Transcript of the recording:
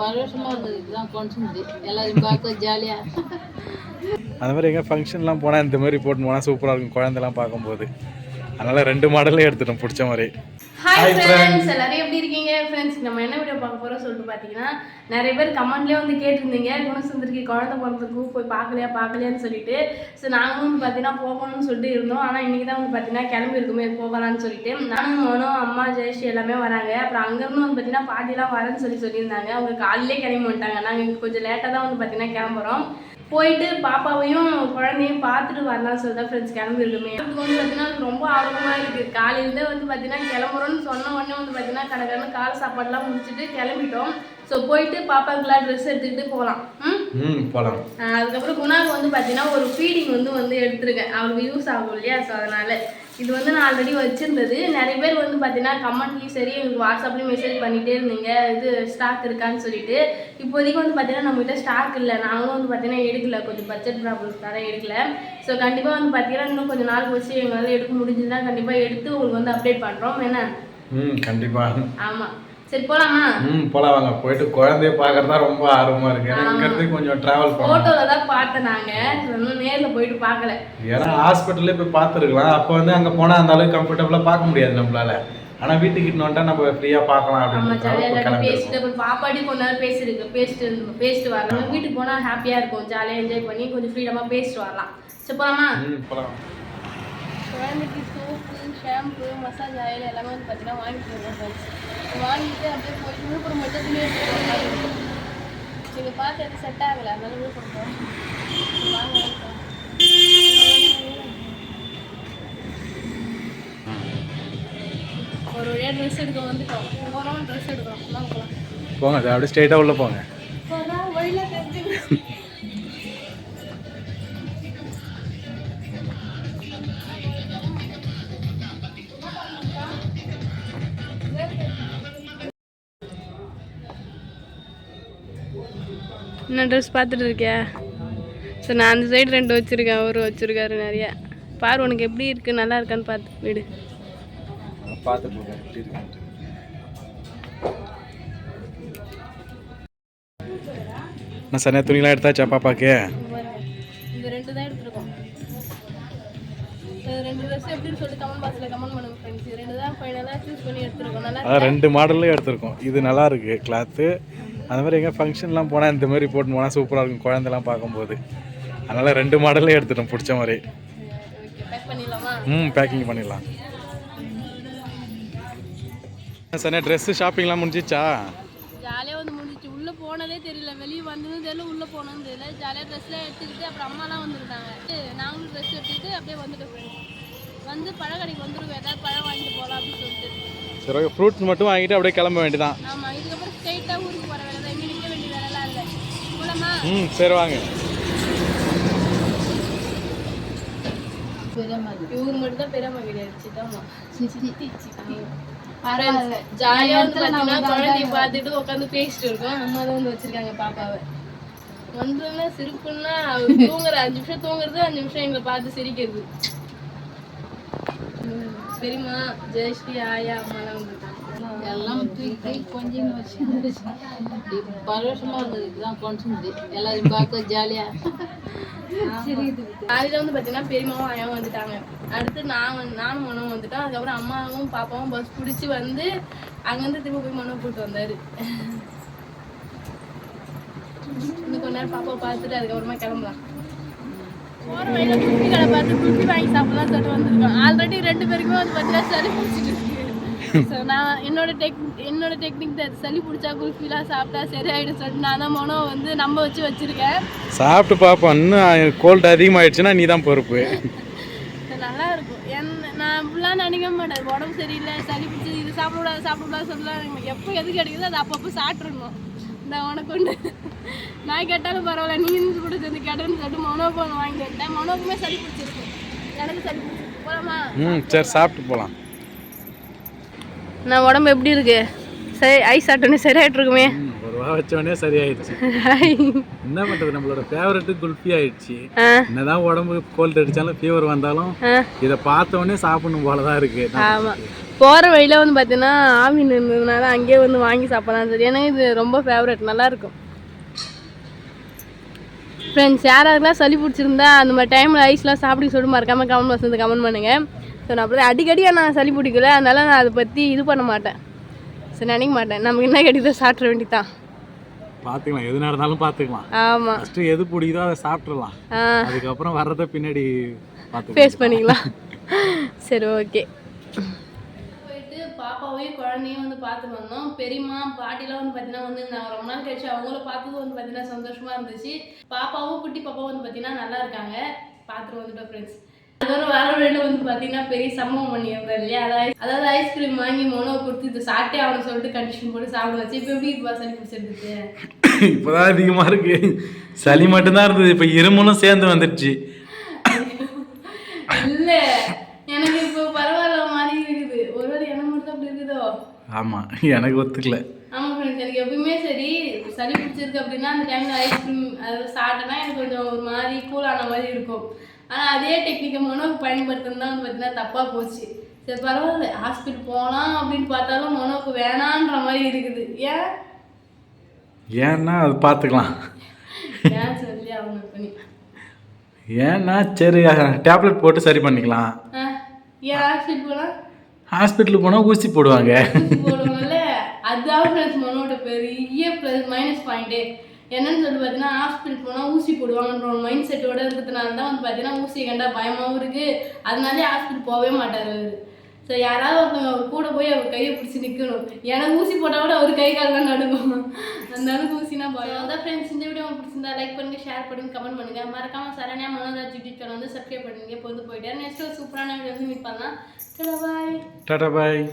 பரவசமாக இருந்தது இதுதான் கொண்டு எல்லாரையும் பார்க்க ஜாலியாக அந்த மாதிரி எங்கே ஃபங்க்ஷன்லாம் போனால் இந்த மாதிரி போட்டு போனால் சூப்பராக இருக்கும். குழந்தைலாம் பார்க்கும்போது. அதனால் ரெண்டு மாடலே எடுத்துட்டோம் பிடிச்ச மாதிரி. ஹாய் ஃப்ரெண்ட்ஸ் எல்லாரும் எப்படி இருக்கீங்க? ஃப்ரெண்ட்ஸ் நம்ம என்ன வீடியோ பார்க்க போறோம் சொல்லிட்டு பார்த்தீங்கன்னா நிறைய பேர் கமெண்ட்லேயே வந்து கேட்டிருந்தீங்க. குணசுந்தருக்கு குழந்தை பிறந்ததுக்கு போய் பார்க்கலையா பார்க்கலையான்னு சொல்லிட்டு. ஸோ நாங்களும் வந்து பார்த்தீங்கன்னா போகணும்னு சொல்லிட்டு இருந்தோம். ஆனால் இன்னைக்கு தான் வந்து பார்த்தீங்கன்னா கிளம்பி இருக்குமே போகலான்னு சொல்லிட்டு. நானும் மனோ அம்மா ஜெயஸ்ரீ எல்லாமே வராங்க. அப்புறம் அங்கேருந்து வந்து பார்த்தீங்கன்னா பாட்டிலாம் வரேன்னு சொல்லி சொல்லியிருந்தாங்க. அவங்க காலையிலே கிளம்பி வந்துட்டாங்க. நாங்கள் கொஞ்சம் லேட்டாக தான் வந்து பார்த்தீங்கன்னா கிளம்புறோம். போயிட்டு பாப்பாவையும் குழந்தையும் பார்த்துட்டு வரலாம் சொல்லி தான் ஃப்ரெண்ட்ஸ் கிளம்பிருக்குமே அதுக்கு வந்து பார்த்தீங்கன்னா ரொம்ப ஆர்வமாக இருக்குது காலையிலேருந்தே வந்து பார்த்தீங்கன்னா கிளம்புறோம்னு சொன்ன உடனே வந்து பார்த்தீங்கன்னா கடற்கடன்னு காலை சாப்பாடுலாம் முடிச்சுட்டு கிளம்பிட்டோம். ஸோ போயிட்டு பாப்பாவுக்குலாம் ட்ரெஸ் எடுத்துக்கிட்டு போகலாம். ம்? போகலாம். அதுக்கப்புறம் குணாவுக்கு வந்து பார்த்தீங்கன்னா ஒரு ஃபீடிங் வந்து வந்து எடுத்திருக்கேன். அவளுக்கு யூஸ் ஆகும் இல்லையா? ஸோ அதனால இது வந்து நான் ஆல்ரெடி வச்சிருந்தது. நிறைய பேர் வந்து பார்த்தீங்கன்னா கமெண்ட்லேயும் சரி எனக்கு வாட்ஸ்அப்லேயும் மெசேஜ் பண்ணிட்டே இருந்தீங்க. இது ஸ்டாக் இருக்கான்னு சொல்லிட்டு. இப்போதைக்கு வந்து பார்த்தீங்கன்னா நம்மகிட்ட ஸ்டாக் இல்லை. நாங்களும் வந்து பார்த்தீங்கன்னா எடுக்கல. கொஞ்சம் பட்ஜெட் ப்ராப்ளம்ஸ்னால எடுக்கல. ஸோ கண்டிப்பாக வந்து பார்த்தீங்கன்னா இன்னும் கொஞ்சம் நாள் வச்சு எங்களால் எடுக்க முடிஞ்சதுன்னா கண்டிப்பாக எடுத்து உங்களுக்கு வந்து அப்டேட் பண்ணுறோம் என்ன? ம் கண்டிப்பாக ஆமாம் சரி போகலாமா ம் போகலாம் வாங்க. போயிட்டு குழந்தைய பார்க்கறதா ரொம்ப ஆர்வமாக இருக்குது ஏன்னா இங்கேருந்து கொஞ்சம் ட்ராவல் பண்ணணும். ஃபோட்டோவில் தான் பார்த்தேன் நாங்கள் இன்னும் நேரில் போயிட்டு பார்க்கல. ஏன்னா ஹாஸ்பிட்டல்லே போய் பார்த்துருக்கலாம். அப்போ வந்து அங்கே போனால் அந்த அளவுக்கு கம்ஃபர்டபுளாக பார்க்க முடியாது நம்மளால. ஆனால் வீட்டுக்கு இட்டு வந்துட்டா நம்ம ஃப்ரீயாக பார்க்கலாம் ஆமா அப்படின்னு பேசிட்டு அப்புறம் பாப்பாடி கொஞ்ச நேரம் பேசிருக்கு பேசிட்டு பேசிட்டு வரலாம். வீட்டுக்கு போனா ஹாப்பியா இருக்கும். ஜாலியா என்ஜாய் பண்ணி கொஞ்சம் ஃப்ரீடமா பேசிட்டு வரலாம். சரி போலாமா? ம் போகலாம் குழந்தைக்கு ஷாம்பு மசாஜ் ஆயில் எல்லாமே வந்து பார்த்தீங்கன்னா வாங்கிட்டு வருவோம் ஃப்ரெண்ட்ஸ் வாங்கிட்டு அப்படியே போயிட்டு விழுப்புரம் மட்டும் துணி எடுத்து நீங்கள் பார்த்து எது செட் ஆகலை. அதனால விழுப்புரம் போகிறோம் வாங்க. ஒரு வழியாக ட்ரெஸ் எடுக்க வந்துட்டோம். போகிறோம் ட்ரெஸ் எடுக்கிறோம். போங்க அது அப்படியே ஸ்ட்ரெயிட்டாக உள்ளே போங்க. வழியில் தெரிஞ்சு என்ன ட்ரெஸ் பார்த்துட்டு இருக்கியா? சரி நான் அந்த சைடு ரெண்டு வச்சுருக்கேன் அவரு வச்சுருக்காரு நிறைய. பாரு உனக்கு எப்படி இருக்குது நல்லா இருக்கான்னு பார்த்து வீடு. நான் சரியாக துணிலாம் எடுத்தாச்சா பாப்பாக்கு? இது ரெண்டு தான் எடுத்துருக்கோம். ரெண்டு மாடல்லும் எடுத்திருக்கோம். இது நல்லா இருக்கு கிளாத்து அந்த மாதிரி எங்கே ஃபங்க்ஷன்லாம் போனால் இந்த மாதிரி போட்டு போனால் சூப்பராக இருக்கும். குழந்தைலாம் பார்க்கும்போது. அதனால் ரெண்டு மாடல்லே எடுத்துட்டோம் பிடிச்ச மாதிரி. ம் பேக்கிங் பண்ணிடலாம். சனே ட்ரெஸ்ஸு ஷாப்பிங்லாம் முடிஞ்சிச்சா? ஜாலியாக வந்து முடிஞ்சிச்சு. உள்ளே போனதே தெரியல. வெளியே வந்ததும் தெரியல உள்ளே போனதும் தெரியல. ஜாலியாக ட்ரெஸ்லாம் எடுத்துக்கிட்டு அப்புறம் அம்மாலாம் வந்துருந்தாங்க. நாங்களும் ட்ரெஸ் எடுத்துக்கிட்டு அப்படியே வந்துட்டோம் வந்து பழக்கடைக்கு வந்துருவோம். ஏதாவது பழம் வாங்கிட்டு போகலாம் அப்படின்னு சொல்லிட்டு. சரி ஓகே ஃப்ரூட்ஸ் மட்டும் வாங்கிட்டு அப்படியே கிளம்ப வேண்டியதான் ஆமாம் ம் சரி வாங்க. இவங்க மட்டும் தான் பெரியம்மா கிடையாது. சித்தம்மா. சித்தி ஜாலியாக வந்து பார்த்தீங்கன்னா குழந்தைய பார்த்துட்டு உட்காந்து பேசிட்டு இருக்கோம். அம்மா தான் வந்து வச்சிருக்காங்க பாப்பாவை. வந்தோன்னா சிரிப்புன்னா தூங்குற அஞ்சு நிமிஷம் தூங்குறது அஞ்சு நிமிஷம் எங்களை பார்த்து சிரிக்கிறது. ம், சரிம்மா ஜெயஸ்ரீ ஆயா அம்மாலாம் வந்துட்டாங்க. எல்லாம் தூக்கி கொஞ்சம் பரவசமாக இருந்தது இதுதான் கொண்டு எல்லாரையும் பார்க்க ஜாலியாக காலையில் வந்து பார்த்தீங்கன்னா பெரியம்மாவும் ஆயாவும் வந்துட்டாங்க. அடுத்து நான் வந்து நானும் மனவும் வந்துட்டோம். அதுக்கப்புறம் அம்மாவும் பாப்பாவும் பஸ் பிடிச்சி வந்து அங்கேருந்து திரும்ப போய் மனோ கூப்பிட்டு வந்தாரு. இன்னும் கொஞ்ச நேரம் பாப்பாவை பார்த்துட்டு அதுக்கப்புறமா கிளம்பலாம். போகிற வழியில குல்ஃபி கடை பார்த்து குல்ஃபி வாங்கி சாப்பிடலாம் சொல்லிட்டு வந்திருக்கோம். ஆல்ரெடி ரெண்டு பேருக்குமே வந்து பார்த்தீங்கன்னா சளி பிடிச்சிட்டு இருக்கு ஸோ நான் என்னோட டெக் என்னோட டெக்னிக் தான் சளி பிடிச்சா குல்ஃபிலாம் சாப்பிட்டா சரியாயிடும் சொல்லிட்டு நான் தான் மனோ வந்து நம்ப வச்சு வச்சிருக்கேன். சாப்பிட்டு பார்ப்போம். இன்னும் கோல்டு அதிகமாகிடுச்சுன்னா நீ தான் பொறுப்பு. நல்லா இருக்கும். என் நான் இப்படிலாம் நினைக்க மாட்டேன். உடம்பு சரியில்லை சளி பிடிச்சி இது சாப்பிடக்கூடாது சாப்பிடக்கூடாது சொல்லலாம் எப்போ எது கிடைக்குதோ அது அப்பப்போ சாப்பிட்றணும் இந்த உனக்கு ஒன்று நான் கேட்டாலும் பரவாயில்ல நீ சேர்ந்து கேட்டேன்னு சொல்லிட்டு மனோக்கு ஒன்று வாங்கிட்டு வந்துட்டேன் மனோக்குமே சளி பிடிச்சிருக்கு. எனக்கு சளி பிடிச்சிருக்கு. போலாமா? ம் சரி சாப்பிட்டு போகலாம் நான் உடம்பு எப்படி இருக்கு? சரி ஐஸ் சாப்பிட்டோன்னே சரியாயிட்டு இருக்குமே. ம் ஒரு ரவா வச்சோடனே சரியாயிடுச்சு. என்ன பண்றது? நம்மளோட ஃபேவரட்டு குல்ஃபி ஆயிடுச்சு. என்னதான் உடம்பு கோல்டு அடிச்சாலும் ஃபீவர் வந்தாலும். இதை பார்த்த உடனே சாப்பிடணும் போல தான் இருக்கு ஆமாம் போகிற வழியில் வந்து பார்த்தீங்கன்னா ஆவின் இருந்ததுனால அங்கேயே வந்து வாங்கி சாப்பிடலாம். சரி ஏன்னா இது ரொம்ப ஃபேவரட் நல்லா இருக்கும். ஃப்ரெண்ட்ஸ் யாராருக்கெல்லாம் சளி பிடிச்சிருந்தா அந்த மாதிரி டைமில் ஐஸ்லாம் சாப்பிட சொல்லி மறக்காமல் கமெண்ட் பாக்ஸ் வந்து கமெண்ட் பண்ணுங்கள் ஸோ நான் அப்படி அடிக்கடி நான் சளி பிடிக்கல. அதனால நான் அதை பற்றி இது பண்ண மாட்டேன். சரி நினைக்க மாட்டேன். நமக்கு என்ன கிடைக்குதோ சாப்பிட வேண்டியதான் பார்த்துக்கலாம். எது நடந்தாலும் பார்த்துக்கலாம். ஆமாம் ஃபஸ்ட்டு எது பிடிக்குதோ அதை சாப்பிட்றலாம் அதுக்கப்புறம் வர்றதை பின்னாடி ஃபேஸ் பண்ணிக்கலாம். சரி ஓகே பாப்பாவையும் குழந்தையும் வந்து பார்த்துட்டு வந்தோம். பெரியம்மா பாட்டிலாம் வந்து பார்த்தீங்கன்னா வந்து நான் ரொம்ப நாள் கழிச்சு அவங்கள பார்த்தது வந்து பார்த்தீங்கன்னா சந்தோஷமா இருந்துச்சு. பாப்பாவும் குட்டி பாப்பாவும் வந்து பார்த்தீங்கன்னா நல்லா இருக்காங்க. பார்த்துட்டு வந்துட்டோம் ஃப்ரெண்ட்ஸ் அதுக்கப்புறம் வர வழியில் வந்து பார்த்தீங்கன்னா பெரிய சம்பவம் பண்ணியிருந்தார் இல்லையா? அதாவது அதாவது ஐஸ்கிரீம் வாங்கி மோனோ கொடுத்து இது சாப்பிட்டே அவனை சொல்லிட்டு கண்டிஷன் போட்டு சாப்பிட வச்சு இப்போ எப்படி இப்போ சளி பிடிச்சிருந்துச்சு? இப்போதான் அதிகமாக இருக்கு. சளி மட்டும்தான் இருந்தது. இப்போ இருமலும் சேர்ந்து வந்துடுச்சு. இல்ல எனக்கு இப்போ பரவாயில்ல மாதிரி இருக்குது ஒருவேளை எனக்கு மட்டும் தான் அப்படி இருக்குதோ ஆமாம் எனக்கு ஒத்துக்கல. ஆமா ஃப்ரெண்ட்ஸ் எனக்கு எப்பவுமே சரி சளி பிடிச்சிருக்கு அப்படின்னா அந்த டைம்ல ஐஸ்கிரீம் அது சாப்பிட்டேன்னா எனக்கு கொஞ்சம் ஒரு மாதிரி கூலான மாதிரி இருக்கும். ஆனா அதே டெக்னிக்கை மொனோக்கு பயன்படுத்துறது தான் வந்து பார்த்தீங்கன்னா தப்பா போச்சு. சரி பரவாயில்ல ஹாஸ்பிட்டல் போகலாம் அப்படின்னு பார்த்தாலும் மொனோக்கு வேணான்ற மாதிரி இருக்குது. ஏன்? ஏன்னா அது பார்த்துக்கலாம். ஏன் சொல்லி அவங்க பண்ணி? ஏன்னா சரி டேப்லெட் போட்டு சரி பண்ணிக்கலாம். ஏன் ஹாஸ்பிட்டல் போனா ஹாஸ்பிட்டலுக்கு போனால் ஊசி போடுவாங்க. ஊசி அதுதான் ஃப்ரெண்ட்ஸ் மனோட பெரிய ப்ளஸ் மைனஸ் பாயிண்ட்டு என்னன்னு சொல்லிட்டு பார்த்தீங்கன்னா ஹாஸ்பிட்டல் போனால் ஊசி போடுவாங்கன்ற ஒரு மைண்ட் செட்டோட இருக்கிறதுனால தான் வந்து பார்த்தீங்கன்னா ஊசியை கண்டா பயமாகவும் இருக்குது அதனாலே ஹாஸ்பிட்டல் போகவே மாட்டார் அவர். ஸோ யாராவது ஒருத்தவங்க அவர் கூட போய் அவர் கையை பிடிச்சி நிற்கணும் ஏன்னா ஊசி போட்டால் கூட அவர் கை கால் தான் நடுக்கும் அந்த அளவுக்கு ஊசினா பயம் அதான் ஃப்ரெண்ட்ஸ் இந்த வீடியோ உங்களுக்கு பிடிச்சிருந்தா லைக் பண்ணுங்க ஷேர் பண்ணுங்க கமெண்ட் பண்ணுங்க மறக்காம சரண்யா மனோராஜ் யூடியூப் சேனல் வந்து சப்ஸ்கிரைப் பண்ணுங்க இப்போ வந்து போயிட்டு நெக்ஸ்ட் ஒரு சூப்பரான வீடியோ வந்து மீட் பண்ணலாம் பாய் டாடா பாய்